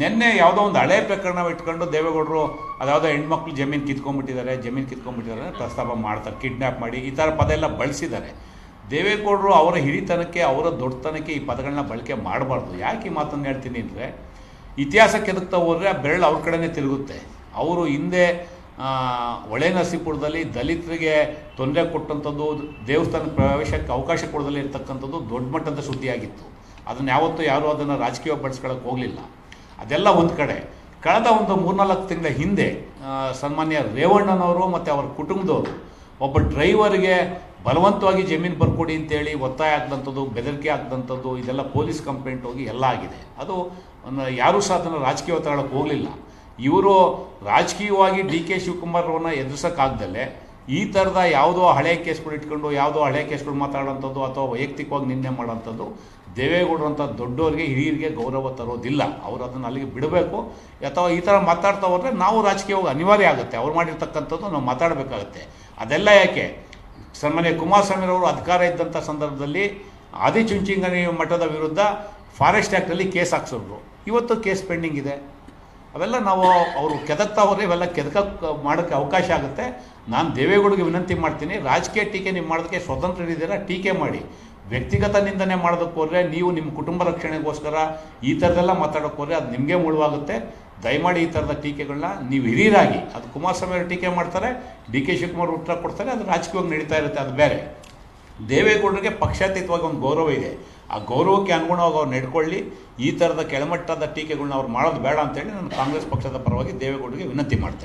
ನಿನ್ನೆ ಯಾವುದೋ ಒಂದು ಹಳೆ ಪ್ರಕರಣ ಇಟ್ಕೊಂಡು ದೇವೇಗೌಡರು ಅದ್ಯಾವುದೋ ಹೆಣ್ಮಕ್ಳು ಜಮೀನು ಕಿತ್ಕೊಂಡ್ಬಿಟ್ಟಿದ್ದಾರೆ ಜಮೀನು ಕಿತ್ಕೊಂಡ್ಬಿಟ್ಟಿದ್ದಾರೆ ಪ್ರಸ್ತಾಪ ಮಾಡ್ತಾರೆ ಕಿಡ್ನ್ಯಾಪ್ ಮಾಡಿ ಈ ಥರ ಪದ ಎಲ್ಲ ಬಳಸಿದ್ದಾರೆ. ದೇವೇಗೌಡರು ಅವರ ಹಿರಿತನಕ್ಕೆ, ಅವರ ದೊಡ್ಡತನಕ್ಕೆ ಈ ಪದಗಳನ್ನ ಬಳಕೆ ಮಾಡಬಾರ್ದು. ಯಾಕೆ ಈ ಮಾತನ್ನು ಹೇಳ್ತೀನಿ ಅಂದರೆ, ಇತಿಹಾಸ ಕೆದಕ್ತಾ ಹೋದರೆ ಆ ಬೆರಳು ಅವ್ರ ಕಡೆನೇ ತಿರುಗುತ್ತೆ. ಅವರು ಹಿಂದೆ ಒಳೆ ನರಸೀಪುರದಲ್ಲಿ ದಲಿತರಿಗೆ ತೊಂದರೆ ಕೊಟ್ಟಂಥದ್ದು ದೇವಸ್ಥಾನ ಪ್ರವೇಶಕ್ಕೆ ಅವಕಾಶ ಕೊಡದಲ್ಲೇ ಇರ್ತಕ್ಕಂಥದ್ದು ದೊಡ್ಡ ಮಟ್ಟದ ಸುದ್ದಿಯಾಗಿತ್ತು. ಅದನ್ನು ಯಾವತ್ತೂ ಯಾರೂ ಅದನ್ನು ರಾಜಕೀಯ ಬಳಸ್ಕೊಳ್ಳೋಕೆ ಹೋಗಲಿಲ್ಲ. ಅದೆಲ್ಲ ಒಂದು ಕಡೆ. ಕಳೆದ ಒಂದು ಮೂರ್ನಾಲ್ಕು ತಿಂಗಳ ಹಿಂದೆ ಸನ್ಮಾನ್ಯ ರೇವಣ್ಣನವರು ಮತ್ತು ಅವರ ಕುಟುಂಬದವರು ಒಬ್ಬ ಡ್ರೈವರ್ಗೆ ಬಲವಂತವಾಗಿ ಜಮೀನು ಬರ್ಕೊಡಿ ಅಂತೇಳಿ ಒತ್ತಾಯ ಆಗ್ದಂಥದ್ದು, ಬೆದರಿಕೆ ಆಗ್ದಂಥದ್ದು, ಇದೆಲ್ಲ ಪೊಲೀಸ್ ಕಂಪ್ಲೇಂಟ್ ಹೋಗಿ ಎಲ್ಲ ಆಗಿದೆ. ಅದು ಯಾರೂ ಸಹ ಅದನ್ನು ರಾಜಕೀಯ ಒತ್ತಡಕ್ಕೆ ಹೋಗಲಿಲ್ಲ. ಇವರು ರಾಜಕೀಯವಾಗಿ ಡಿ ಕೆ ಶಿವಕುಮಾರ್ ಅವ್ರನ್ನ ಎದುರಿಸೋಕ್ಕಾಗ್ದಲೆ ಈ ಥರದ ಯಾವುದೋ ಹಳೆ ಕೇಸ್ಗಳು ಇಟ್ಕೊಂಡು, ಯಾವುದೋ ಹಳೆ ಕೇಸ್ಗಳು ಮಾತಾಡೋಂಥದ್ದು ಅಥವಾ ವೈಯಕ್ತಿಕವಾಗಿ ನಿಂದೆ ಮಾಡೋಂಥದ್ದು, ದೇವೇಗೌಡರಂಥ ದೊಡ್ಡವರಿಗೆ ಹಿರಿಯರಿಗೆ ಗೌರವ ತರೋದಿಲ್ಲ. ಅವರು ಅದನ್ನು ಅಲ್ಲಿಗೆ ಬಿಡಬೇಕು. ಅಥವಾ ಈ ಥರ ಮಾತಾಡ್ತಾ ಹೋದರೆ ನಾವು ರಾಜಕೀಯವಾಗಿ ಅನಿವಾರ್ಯ ಆಗುತ್ತೆ. ಅವ್ರು ಮಾಡಿರ್ತಕ್ಕಂಥದ್ದು ನಾವು ಮಾತಾಡಬೇಕಾಗುತ್ತೆ. ಅದೆಲ್ಲ ಯಾಕೆ? ಸನ್ಮಾನ್ಯ ಕುಮಾರಸ್ವಾಮಿರವರು ಅಧಿಕಾರ ಇದ್ದಂಥ ಸಂದರ್ಭದಲ್ಲಿ ಆದಿಚುಂಚಿಂಗನಿ ಮಠದ ವಿರುದ್ಧ ಫಾರೆಸ್ಟ್ ಆ್ಯಕ್ಟಲ್ಲಿ ಕೇಸ್ ಹಾಕ್ಸಿದ್ರು. ಇವತ್ತು ಕೇಸ್ ಪೆಂಡಿಂಗ್ ಇದೆ. ಅವೆಲ್ಲ ನಾವು ಅವರು ಕೆದಕ್ತಾ ಹೋದರೆ ಇವೆಲ್ಲ ಕೆದಕ ಮಾಡೋಕ್ಕೆ ಅವಕಾಶ ಆಗುತ್ತೆ. ನಾನು ದೇವೇಗೌಡಗೆ ವಿನಂತಿ ಮಾಡ್ತೀನಿ, ರಾಜಕೀಯ ಟೀಕೆ ನೀವು ಮಾಡೋದಕ್ಕೆ ಸ್ವತಂತ್ರ ಇದ್ದೀರಾ ಟೀಕೆ ಮಾಡಿ. ವ್ಯಕ್ತಿಗತ ನಿಂದನೆ ಮಾಡೋದಕ್ಕೆ ಹೋದರೆ ನೀವು ನಿಮ್ಮ ಕುಟುಂಬ ರಕ್ಷಣೆಗೋಸ್ಕರ ಈ ಥರದೆಲ್ಲ ಮಾತಾಡೋಕ್ಕೆ ಹೋದರೆ ಅದು ನಿಮಗೆ ಮುಳುವಾಗುತ್ತೆ. ದಯಮಾಡಿ ಈ ಥರದ ಟೀಕೆಗಳನ್ನ ನೀವು ಹಿರಿಯರಾಗಿ, ಅದು ಕುಮಾರಸ್ವಾಮಿ ಅವರು ಟೀಕೆ ಮಾಡ್ತಾರೆ, ಡಿ ಕೆ ಶಿವಕುಮಾರ್ ಉತ್ತರ ಕೊಡ್ತಾರೆ, ಅದು ರಾಜಕೀಯವಾಗಿ ನಡೀತಾ ಇರುತ್ತೆ, ಅದು ಬೇರೆ. ದೇವೇಗೌಡರಿಗೆ ಪಕ್ಷಾತೀತವಾಗಿ ಒಂದು ಗೌರವ ಇದೆ. ಆ ಗೌರವಕ್ಕೆ ಅನುಗುಣವಾಗಿ ಅವ್ರು ನಡ್ಕೊಳ್ಳಿ ಈ ಥರದ ಕೆಳಮಟ್ಟದ ಟೀಕೆಗಳನ್ನ ಅವ್ರು ಮಾಡೋದು ಬೇಡ ಅಂತೇಳಿ ನಾನು ಕಾಂಗ್ರೆಸ್ ಪಕ್ಷದ ಪರವಾಗಿ ದೇವೇಗೌಡರಿಗೆ ವಿನಂತಿ ಮಾಡ್ತೇನೆ.